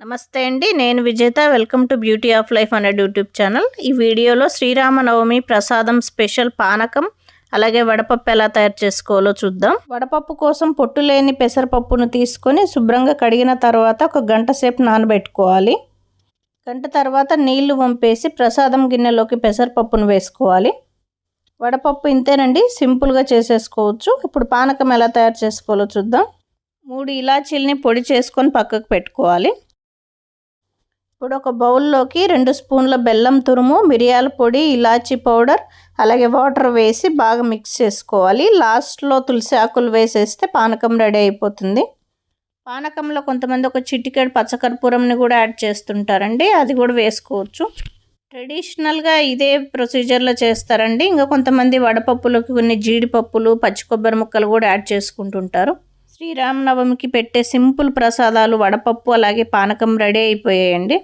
నమస్తే అండి నేను Vijetha. Welcome to beauty of life అనే యూట్యూబ్ ఛానల్. ఈ వీడియోలో శ్రీరామనవమి ప్రసాదం స్పెషల్ పానకం అలాగే వడపప్పు ఎలా తయారు చేసుకోవాలో చూద్దాం. వడపప్పు కోసం పొట్టు లేని పెసరపప్పును తీసుకొని శుభ్రంగా కడిగిన తర్వాత ఒక గంట సేపు నానబెట్టుకోవాలి. గంట తర్వాత నీళ్ళు వంపేసి ప్రసాదం గిన్నెలోకి పెసరపప్పును వేసుకోవాలి. వడపప్పు ఇంతేనండి సింపుల్గా చేసేసుకోవచ్చు. ఇప్పుడు పానకం ఎలా తయారు చేసుకోవాలో చూద్దాం. మూడు ఇలాచీల్ని పొడి చేసుకొని పక్కకు పెట్టుకోవాలి. ఇప్పుడు ఒక బౌల్లోకి రెండు స్పూన్ల బెల్లం తురుము మిరియాల పొడి ఇలాచీ పౌడర్ అలాగే వాటర్ వేసి బాగా మిక్స్ చేసుకోవాలి. లాస్ట్లో తులసి ఆకులు వేసేస్తే పానకం రెడీ అయిపోతుంది. పానకంలో కొంతమంది ఒక చిటికెడు పచ్చకర్పూరంని కూడా యాడ్ చేస్తుంటారండి. అది కూడా వేసుకోవచ్చు. ట్రెడిషనల్గా ఇదే ప్రొసీజర్లో చేస్తారండి. ఇంకా కొంతమంది వడపప్పులోకి కొన్ని జీడిపప్పులు పచ్చి కొబ్బరి ముక్కలు కూడా యాడ్ చేసుకుంటుంటారు. శ్రీరామనవమికి పెట్టే సింపుల్ ప్రసాదాలు వడపప్పు అలాగే పానకం రెడీ అయిపోయాయండి.